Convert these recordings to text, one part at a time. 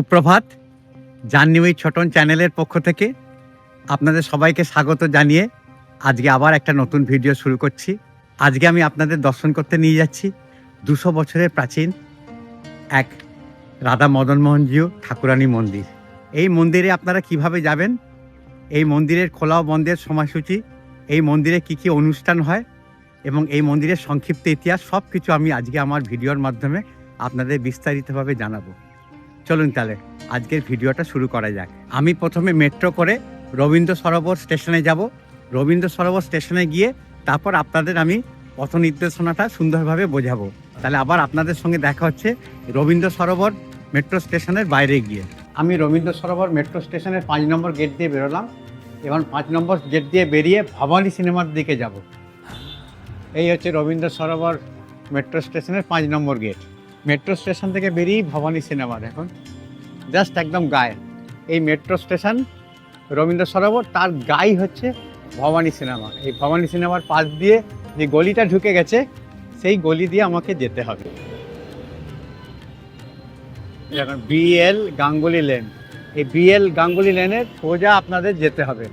সুপ্রভাত, জাহ্নবী ছোটন চ্যানেলের পক্ষ থেকে আপনাদের সবাইকে স্বাগত জানিয়ে আজকে আবার একটা নতুন ভিডিও শুরু করছি। আজকে আমি আপনাদের দর্শন করতে নিয়ে যাচ্ছি দুশো বছরের প্রাচীন এক রাধা মদন মোহনজিও ঠাকুরানী মন্দির। এই মন্দিরে আপনারা কীভাবে যাবেন? এই মন্দিরের খোলা বন্ধের সময়সূচি, এই মন্দিরে কি কি অনুষ্ঠান হয় এবং এই মন্দিরের সংক্ষিপ্ত ইতিহাস সব কিছু আমি আজকে আমার ভিডিওর মাধ্যমে আপনাদের বিস্তারিতভাবে জানাব। চলুন তাহলে, আজকের ভিডিওটা শুরু করা যাক। আমি প্রথমে মেট্রো করে রবীন্দ্র সরোবর স্টেশনে যাব। রবীন্দ্র সরোবর স্টেশনে গিয়ে তারপর আপনাদের আমি পথ নির্দেশনাটা সুন্দরভাবে বোঝাবো। তাহলে আবার আপনাদের সঙ্গে দেখা হচ্ছে রবীন্দ্র সরোবর মেট্রো স্টেশনের বাইরে গিয়ে। আমি রবীন্দ্র সরোবর মেট্রো স্টেশনের পাঁচ নম্বর গেট দিয়ে বেরোলাম। এবং পাঁচ নম্বর গেট দিয়ে বেরিয়ে ভবানী সিনেমার দিকে যাব। এই হচ্ছে রবীন্দ্র সরোবর মেট্রো স্টেশনের পাঁচ নম্বর গেট মেট্রো স্টেশন থেকে বেরিয়েই ভবানী সিনেমার এখন। জাস্ট একদম গায়ে। এই মেট্রো স্টেশন রবীন্দ্র সরোবর, তার গাই হচ্ছে ভবানী সিনেমা। এই ভবানী সিনেমার পাশ দিয়ে যে গলিটা ঢুকে গেছে, সেই গলি দিয়ে আমাকে যেতে হবে। এখন বিএল গাঙ্গুলি লেন। এই বিএল গাঙ্গুলি লেনের সোজা আপনাদের যেতে হবে।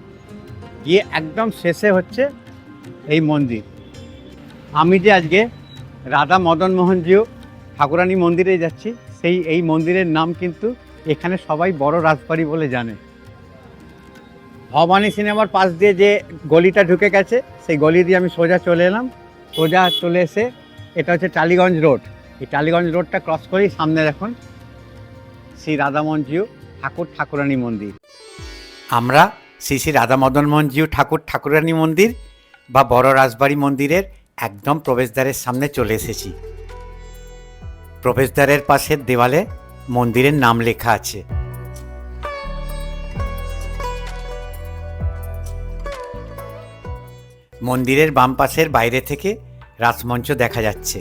গিয়ে একদম শেষে হচ্ছে এই মন্দির। আমি যে আজকে রাধা মদন মোহনজিও ঠাকুরানী মন্দিরে যাচ্ছি, সেই এই মন্দিরের নাম কিন্তু এখানে সবাই বড় রাজবাড়ি বলে জানে। ভবানী সিনেমার পাশ দিয়ে যে গলিটা ঢুকে গেছে, সেই গলি দিয়ে আমি সোজা চলে এলাম। সোজা চলে এসে এটা হচ্ছে টালিগঞ্জ রোড। এই টালিগঞ্জ রোডটা ক্রস করেই সামনে দেখুন, শ্রী রাধামঞ্জিও ঠাকুর ঠাকুরানী মন্দির। আমরা শ্রী শ্রী রাধা মদন মোহনজিও ঠাকুর ঠাকুরানী মন্দির বা বড় রাজবাড়ি মন্দিরের একদম প্রবেশদ্বারের সামনে চলে এসেছি। প্রবেশদ্বারের পাশের দেওয়ালে মন্দিরের নাম লেখা আছে। মন্দিরের বাম পাশের বাইরে থেকে রাসমঞ্চ দেখা যাচ্ছে।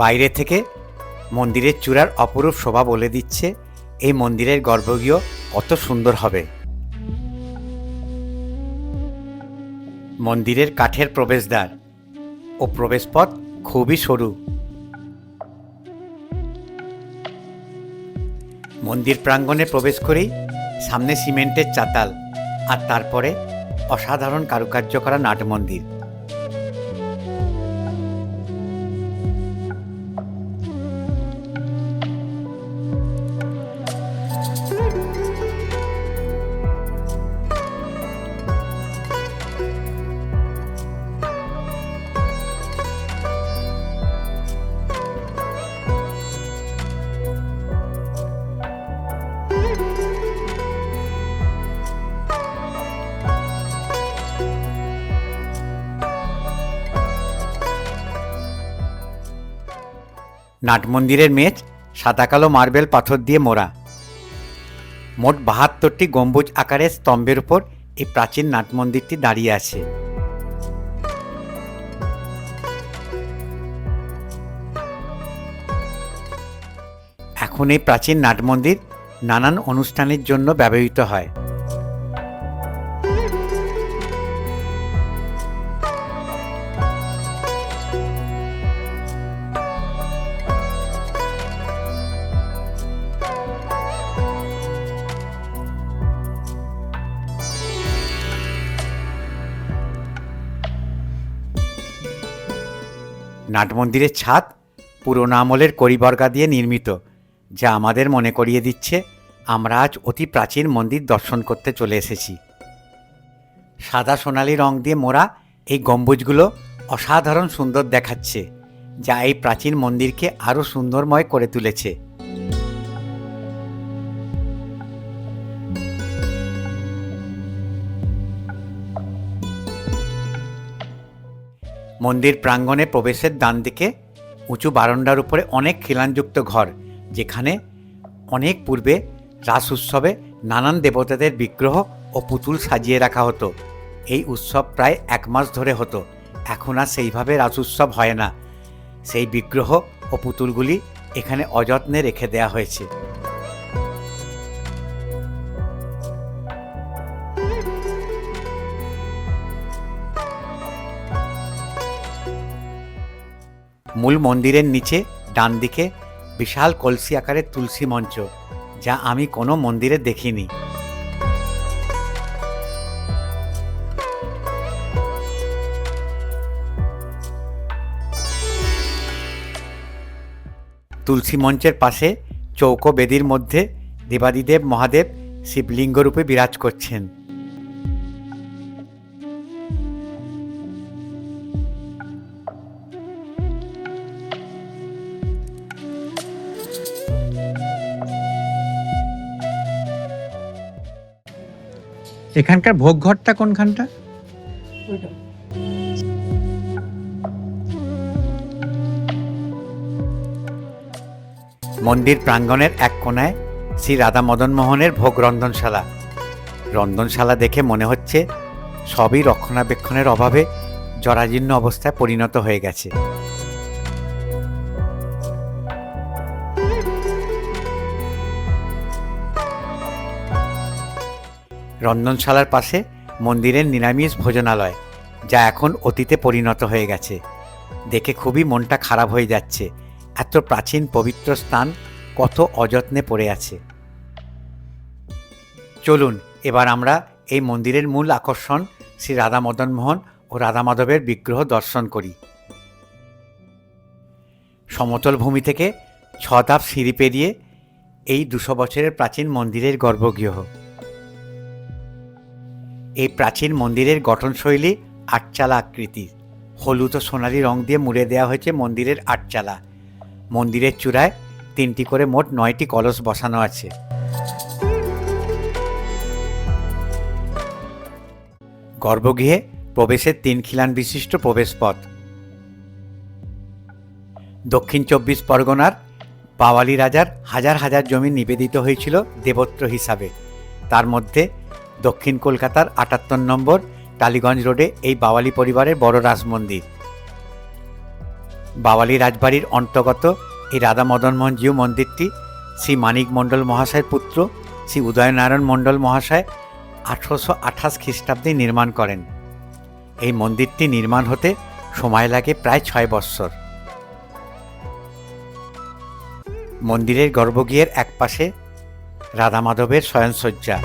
বাইরে থেকে মন্দিরের চূড়ার অপরূপ শোভা বলে দিচ্ছে, এই মন্দিরের গর্ভগৃহ কত সুন্দর হবে। মন্দিরের কাঠের প্রবেশদ্বার ও প্রবেশপথ খুবই সরু। মন্দির প্রাঙ্গণে প্রবেশ করেই সামনে সিমেন্টের চাতাল আর তারপরে অসাধারণ কারুকার্য করা নাট মন্দির নাট মন্দিরের মেঝ সাদা কালো মার্বেল পাথর দিয়ে মোড়া। মোট বাহাত্তরটি গম্বুজ আকারের স্তম্ভের উপর এই প্রাচীন নাট মন্দিরটি দাঁড়িয়ে আছে। এখন এই প্রাচীন নাট মন্দির নানান অনুষ্ঠানের জন্য ব্যবহৃত হয়। নাট মন্দিরের ছাদ পুরোনো আমলের করিবর্গা দিয়ে নির্মিত, যা আমাদের মনে করিয়ে দিচ্ছে, আমরা আজ অতি প্রাচীন মন্দির দর্শন করতে চলে এসেছি। সাদা সোনালি রং দিয়ে মোড়া এই গম্বুজগুলো অসাধারণ সুন্দর দেখাচ্ছে, যা এই প্রাচীন মন্দিরকে আরও সুন্দরময় করে তুলেছে। মন্দির প্রাঙ্গণে প্রবেশের ডান দিকে উঁচু বারান্দার উপরে অনেক খিলানযুক্ত ঘর, যেখানে অনেক পূর্বে রাস উৎসবে নানান দেবতাদের বিগ্রহ ও পুতুল সাজিয়ে রাখা হতো। এই উৎসব প্রায় এক মাস ধরে হতো। এখন আর সেইভাবে রাস উৎসব হয় না। সেই বিগ্রহ ও পুতুলগুলি এখানে অযত্নে রেখে দেয়া হয়েছে। মূল মন্দিরের নিচে ডান দিকে বিশাল কলসি আকারের তুলসী মঞ্চ, যা আমি কোনো মন্দিরে দেখিনি। তুলসী মঞ্চের পাশে চৌকো বেদির মধ্যে দেবাদিদেব মহাদেব শিবলিঙ্গরূপে বিরাজ করছেন। এখানকার ভোগ ঘরটা কোনখানটা মন্দির প্রাঙ্গণের এক কোণায় শ্রী রাধা মদন মোহনের ভোগ রন্ধনশালা রন্ধনশালা দেখে মনে হচ্ছে সবই রক্ষণাবেক্ষণের অভাবে জরাজীর্ণ অবস্থায় পরিণত হয়ে গেছে। রন্ধনশালার পাশে মন্দিরের নিরামিষ ভোজনালয়, যা এখন অতীতে পরিণত হয়ে গেছে। দেখে খুবই মনটা খারাপ হয়ে যাচ্ছে। এত প্রাচীন পবিত্র স্থান কত অযত্নে পড়ে আছে। চলুন, এবার আমরা এই মন্দিরের মূল আকর্ষণ শ্রী রাধা মদন মোহন ও রাধা মাধবের বিগ্রহ দর্শন করি। সমতল ভূমি থেকে ছ ধাপ সিঁড়ি পেরিয়ে এই দুশো বছরের প্রাচীন মন্দিরের গর্ভগৃহ। এই প্রাচীন মন্দিরের গঠনশৈলী আটচালা আকৃতির। হলুদ ও সোনালি রং দিয়ে মুড়ে দেওয়া হয়েছে মন্দিরের আটচালা। মন্দিরের চূড়ায় তিনটি করে মোট নয়টি কলস বসানো আছে। গর্ভগৃহে প্রবেশের তিন খিলান বিশিষ্ট প্রবেশপথ। দক্ষিণ চব্বিশ পরগনার বাওয়ালি রাজার হাজার হাজার জমি নিবেদিত হয়েছিল দেবত্র হিসাবে। তার মধ্যে দক্ষিণ কলকাতার আটাত্তর নম্বর, টালিগঞ্জ রোডে এই বাওয়ালি পরিবারের বড় রাজমন্দির। বাওয়ালি রাজবাড়ির অন্তর্গত এই রাধা মদন জিউ মন্দিরটি শ্রী মানিক মণ্ডল মহাশয়ের পুত্র, শ্রী উদয়নারায়ণ মণ্ডল মহাশয় আঠারোশো আঠাশ খ্রিস্টাব্দে নির্মাণ করেন। এই মন্দিরটি নির্মাণ হতে সময় লাগে প্রায় ছয় বৎসর মন্দিরের গর্ভগৃহের একপাশে রাধা মাধবের শয়নসজ্জা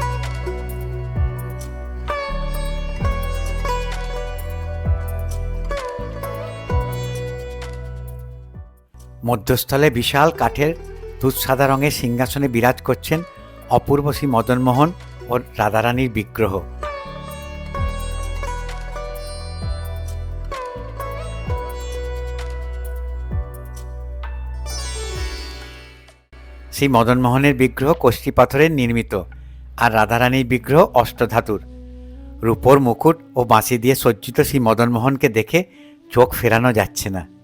মধ্যস্থলে বিশাল কাঠের দুধ সাদা রঙের সিংহাসনে বিরাজ করছেন অপূর্ব শ্রী মদনমোহন ও রাধারানীর বিগ্রহ। শ্রী মদনমোহনের বিগ্রহ কষ্টি পাথরের নির্মিত আর রাধারানীর বিগ্রহ অষ্টধাতুর। রূপোর মুকুট ও বাঁশি দিয়ে সজ্জিত শ্রী মদনমোহনকে দেখে চোখ ফেরানো যাচ্ছে না।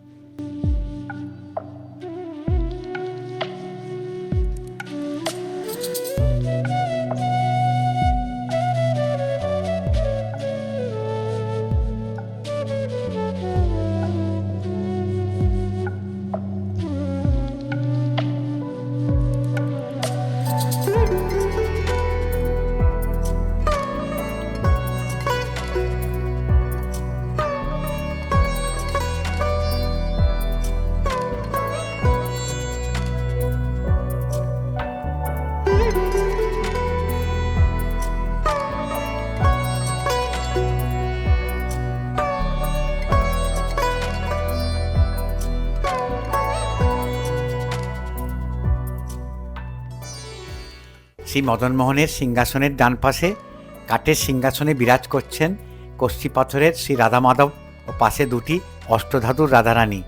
শ্রী মদনমোহনের সিংহাসনের ডান পাশে কাঠের সিংহাসনে বিরাজ করছেন কষ্টি পাথরের শ্রী রাধা মাধব ও পাশে দুটি অষ্টধাতুর রাধারানী।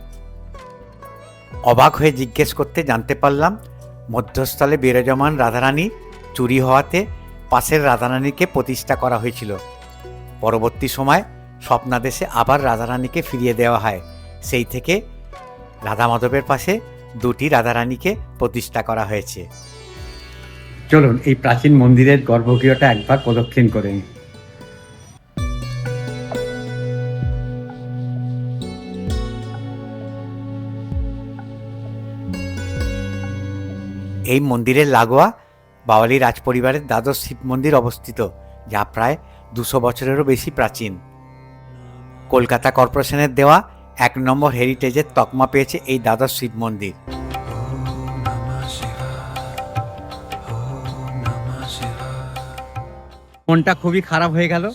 অবাক হয়ে জিজ্ঞেস করতে জানতে পারলাম, মধ্যস্থলে বিরাজমান রাধারানী চুরি হওয়াতে পাশের রাধারানীকে প্রতিষ্ঠা করা হয়েছিল। পরবর্তী সময় স্বপ্নাদেশে আবার রাধারানীকে ফিরিয়ে দেওয়া হয়। সেই থেকে রাধা মাধবের পাশে দুটি রাধারানীকে প্রতিষ্ঠা করা হয়েছে। চলুন, এই প্রাচীন মন্দিরের গর্ভগৃহটা একবার প্রদক্ষিণ করে নিই। এই মন্দিরের লাগোয়া বাওয়ালি রাজপরিবারের দ্বাদশ শিব মন্দির অবস্থিত, যা প্রায় দুশো বছরেরও বেশি প্রাচীন কলকাতা কর্পোরেশনের দেওয়া এক নম্বর হেরিটেজের তকমা পেয়েছে এই দ্বাদশ শিব মন্দির মনটা খুবই খারাপ হয়ে গেল।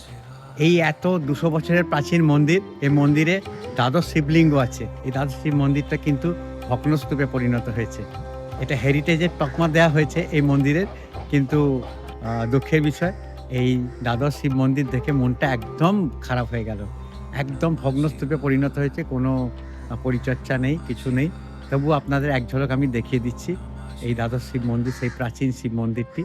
এই এত দুশো বছরের প্রাচীন মন্দির এই মন্দিরে দ্বাদশ শিবলিঙ্গ আছে। এই দ্বাদশ শিব মন্দিরটা কিন্তু ভগ্নস্তূপে পরিণত হয়েছে। এটা হেরিটেজের তকমা দেওয়া হয়েছে এই মন্দিরের কিন্তু দুঃখের বিষয় এই দ্বাদশ শিব মন্দির দেখে মনটা একদম খারাপ হয়ে গেল। একদম ভগ্নস্তূপে পরিণত হয়েছে কোনো আহ, পরিচর্যা নেই কিছু নেই। তবু আপনাদের এক ঝলক আমি দেখিয়ে দিচ্ছি এই দ্বাদশ শিব মন্দির সেই প্রাচীন শিব মন্দিরটি।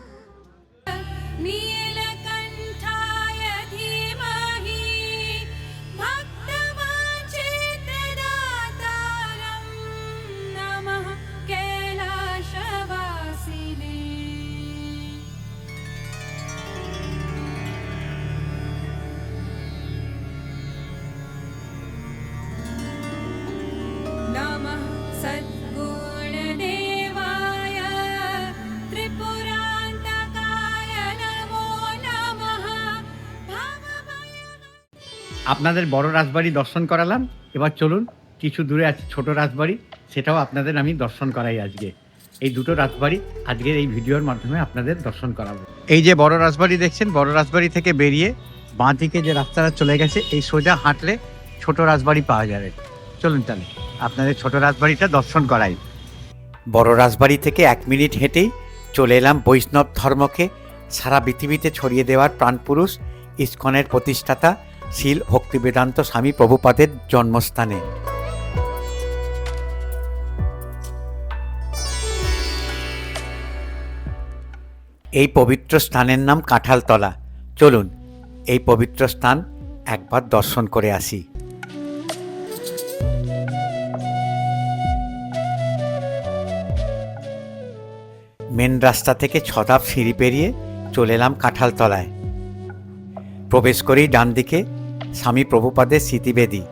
আপনাদের বড় রাজবাড়ি দর্শন করালাম। এবার চলুন, কিছু দূরে আছে ছোট রাজবাড়ি, সেটাও আপনাদের আমি দর্শন করাই আজকে। এই দুটো রাজবাড়ি আজকের এই ভিডিওর মাধ্যমে আপনাদের দর্শন করাবো। এই যে বড় রাজবাড়ি দেখছেন, বড় রাজবাড়ি থেকে বেরিয়ে বাঁ দিকে যে রাস্তাটা চলে গেছে, এই সোজা হাঁটলে ছোট রাজবাড়ি পাওয়া যাবে। চলুন তাহলে, আপনাদের ছোট রাজবাড়িটা দর্শন করাই। বড় রাজবাড়ি থেকে এক মিনিট হেঁটেই চলে এলাম বৈষ্ণব ধর্মকে সারা পৃথিবীতে ছড়িয়ে দেওয়ার প্রাণপুরুষ, ইস্কনের প্রতিষ্ঠাতা শিল ভক্তিবেদান্ত স্বামী প্রভুপাদের জন্মস্থানে। এই পবিত্র স্থানের নাম কাঁঠালতলা। চলুন, এই পবিত্র স্থান একবার দর্শন করে আসি। মেন রাস্তা থেকে ছদাপ সিঁড়ি পেরিয়ে চলে এলাম কাঁঠালতলায়। প্রবেশ করেই ডান দিকে স্বামী প্রভুপাদের স্মৃতিবেদী।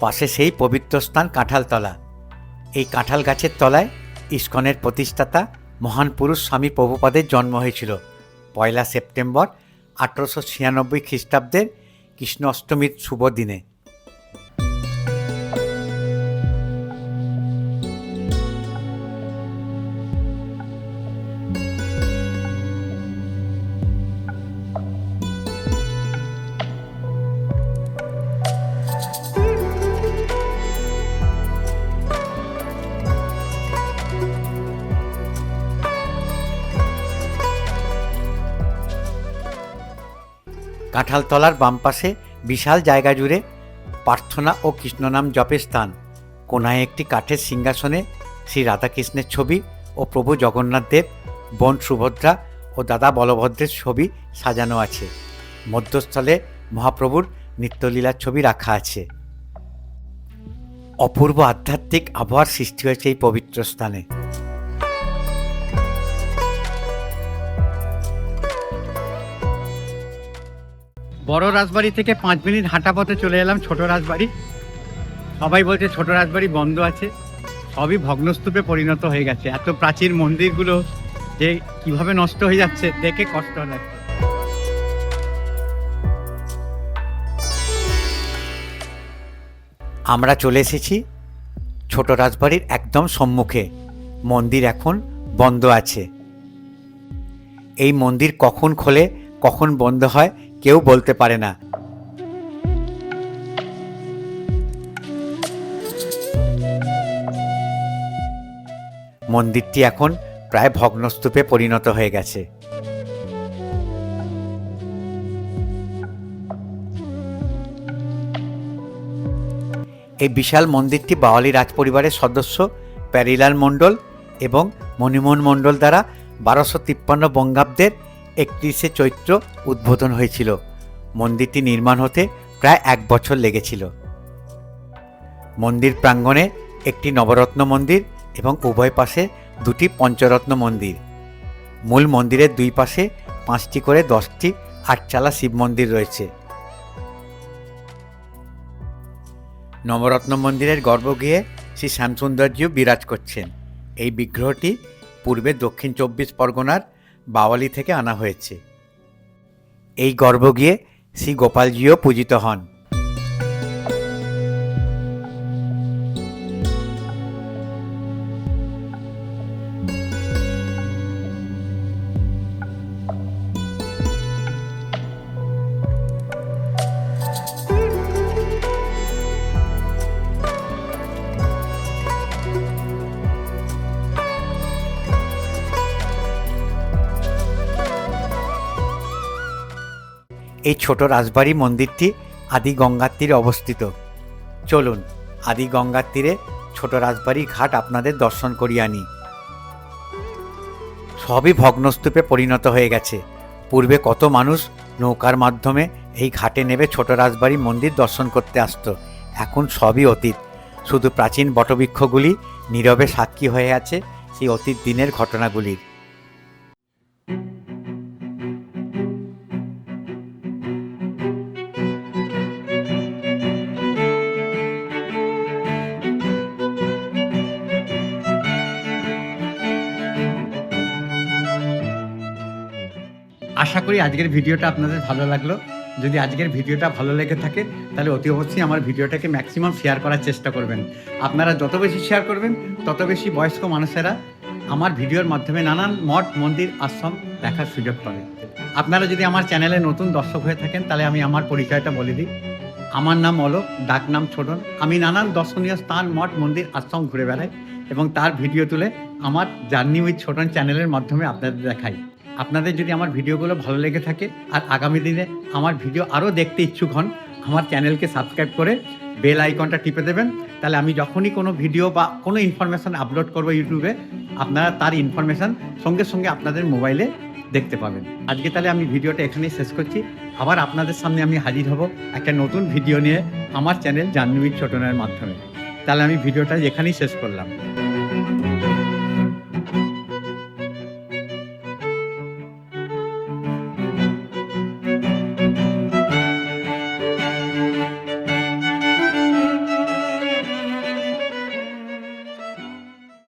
পাশে সেই পবিত্র স্থান কাঁঠালতলা। এই কাঁঠাল গাছের তলায় ইস্কনের প্রতিষ্ঠাতা মহান পুরুষ স্বামী প্রভুপাদের জন্ম হয়েছিল। পয়লা সেপ্টেম্বর আঠেরোশো ছিয়ানব্বই খ্রিস্টাব্দের কৃষ্ণ অষ্টমীর শুভ দিনে। কাঁঠালতলার বাম পাশে বিশাল জায়গা জুড়ে প্রার্থনা ও কৃষ্ণনাম জপের স্থান। কোনায় একটি কাঠের সিংহাসনে শ্রী রাধাকৃষ্ণের ছবি ও প্রভু জগন্নাথ দেব, বোন সুভদ্রা ও দাদা বলভদ্রের ছবি সাজানো আছে। মধ্যস্থলে মহাপ্রভুর নিত্যলীলার ছবি রাখা আছে। অপূর্ব আধ্যাত্মিক আবহাওয়ার সৃষ্টি হয়েছে এই পবিত্র স্থানে। বড় রাজবাড়ি থেকে পাঁচ মিনিট হাঁটা পথে চলে এলাম ছোট রাজবাড়ি। সবাই বলছে ছোট রাজবাড়ি বন্ধ আছে। সবই ভগ্নস্তূপে পরিণত হয়ে গেছে। এত প্রাচীন মন্দিরগুলো যে কীভাবে নষ্ট হয়ে যাচ্ছে, দেখে কষ্ট লাগছে আমরা চলে এসেছি ছোট রাজবাড়ির একদম সম্মুখে। মন্দির এখন বন্ধ আছে। এই মন্দির কখন খোলে, কখন বন্ধ হয় কেউ বলতে পারে না। মন্দিরটি এখন প্রায় ভগ্নস্তূপে পরিণত হয়ে গেছে। এই বিশাল মন্দিরটি বাওয়ালি রাজ পরিবারের সদস্য প্যারিলাল মণ্ডল এবং মণিমোহন মণ্ডল দ্বারা বারোশো তিপ্পান্ন বঙ্গাব্দের একত্রিশে চৈত্র উদ্বোধন হয়েছিল। মন্দিরটি নির্মাণ হতে প্রায় এক বছর লেগেছিল। মন্দির প্রাঙ্গণে একটি নবরত্ন মন্দির এবং উভয় পাশে দুটি পঞ্চরত্ন মন্দির। মূল মন্দিরের দুই পাশে পাঁচটি করে দশটি আটচালা শিব মন্দির রয়েছে। নবরত্ন মন্দিরের গর্ভগৃহে শ্রী শ্যামসুন্দরজিও বিরাজ করছেন। এই বিগ্রহটি পূর্বে দক্ষিণ চব্বিশ পরগনার বাওয়ালি থেকে আনা হয়েছে। এই গর্ভগৃহে শ্রী গোপালজিও পূজিত হন। এই ছোট রাজবাড়ি মন্দিরটি আদি গঙ্গার তীরে অবস্থিত। চলুন, আদি গঙ্গার তীরে ছোট রাজবাড়ি ঘাট আপনাদের দর্শন করিয়ে আনি। সবই ভগ্নস্তূপে পরিণত হয়ে গেছে। পূর্বে কত মানুষ নৌকার মাধ্যমে এই ঘাটে নেবে ছোট রাজবাড়ি মন্দির দর্শন করতে আসতো, এখন সবই অতীত। শুধু প্রাচীন বটবৃক্ষগুলি নীরবে সাক্ষী হয়ে আছে সেই অতীত দিনের ঘটনাগুলির। আশা করি আজকের ভিডিওটা আপনাদের ভালো লাগল। যদি আজকের ভিডিওটা ভালো লেগে থাকে, তাহলে অতি অবশ্যই আমার ভিডিওটাকে ম্যাক্সিমাম শেয়ার করার চেষ্টা করবেন। আপনারা যত বেশি শেয়ার করবেন, তত বেশি বয়স্ক মানুষেরা আমার ভিডিওর মাধ্যমে নানান মঠ, মন্দির, আশ্রম দেখার সুযোগ পাবে। আপনারা যদি আমার চ্যানেলে নতুন দর্শক হয়ে থাকেন, তাহলে আমি আমার পরিচয়টা বলে দিই। আমার নাম অলোক, ডাক নাম ছোটন। আমি নানান দর্শনীয় স্থান, মঠ, মন্দির, আশ্রম ঘুরে বেড়াই এবং তার ভিডিও তুলে আমার জার্নি উইথ ছোটন চ্যানেলের মাধ্যমে আপনাদের দেখাই। আপনাদের যদি আমার ভিডিওগুলো ভালো লেগে থাকে, আর আগামী দিনে আমার ভিডিও আরও দেখতে ইচ্ছুক হন, আমার চ্যানেলকে সাবস্ক্রাইব করে বেল আইকনটা টিপে দেবেন। তাহলে আমি যখনই কোনো ভিডিও বা কোনো ইনফরমেশান আপলোড করব ইউটিউবে, আপনারা তার ইনফরমেশান সঙ্গে সঙ্গে আপনাদের মোবাইলে দেখতে পাবেন। আজকে তাহলে আমি ভিডিওটা এখানেই শেষ করছি। আবার আপনাদের সামনে আমি হাজির হব একটা নতুন ভিডিও নিয়ে আমার চ্যানেল জাহ্নবীর ছোটনের মাধ্যমে। তাহলে আমি ভিডিওটা এখানেই শেষ করলাম।